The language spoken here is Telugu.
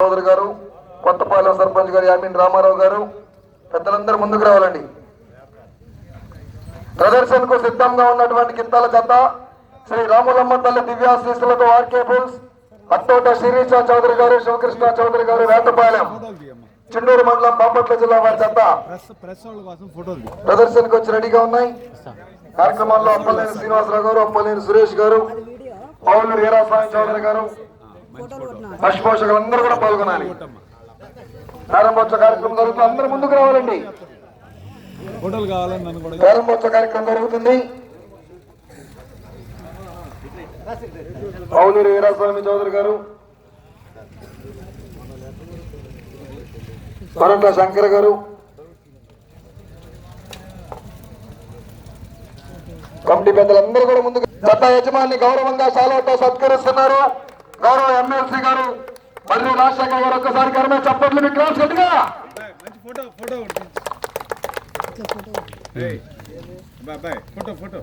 సోదరు గారు కొత్తపాలెం సర్పంచ్ గారు యామిన్ రామారావు గారు పెద్దలందరూ ముందుకు రావాలండి. ప్రదర్శనకు సిద్ధంగా ఉన్నటువంటి కిత్తాల జత శ్రీ రాములమ్మ తల్లి దివ్యాశీస్సులతో ఆర్కే పుల్స్ అత్తోట శిరీష చౌదరి గారు శివకృష్ణ చౌదరి గారు వేటపాలెం చిండూరు మండలం బాపట్ల జిల్లా వారి జత. ప్రదర్శనకు వచ్చి రెడీగా ఉన్నాయి. కార్యక్రమాల్లో అప్పలేని శ్రీనివాసరావు గారు అప్పలేని సురేష్ గారు పౌరులు వీరాస్వామి చౌదరి గారు పశుపోషకులు అందరూ కూడా పాల్గొనాలి. ప్రారంభోత్సవ కార్యక్రమం జరుగుతుంది అందరూ ముందుకు రావాలండి. ప్రారంభోత్సవ కార్యక్రమం జరుగుతుంది. పౌలూరి వీరాస్వామి చౌదరి గారు కొరంట శంకర్ గారు కమిటీ పెద్దలందరూ కూడా ముందుకు గత యజమాని గౌరవంగా సాలవతో సత్కరిస్తున్నారు. గౌరవ మర్రి రాజశేఖర్ గారు ఒక్కసారి కరమే చప్పట్లు మీకు క్లాస్ గట్టిగా. మంచి ఫోటో ఫోటో ఫోటో.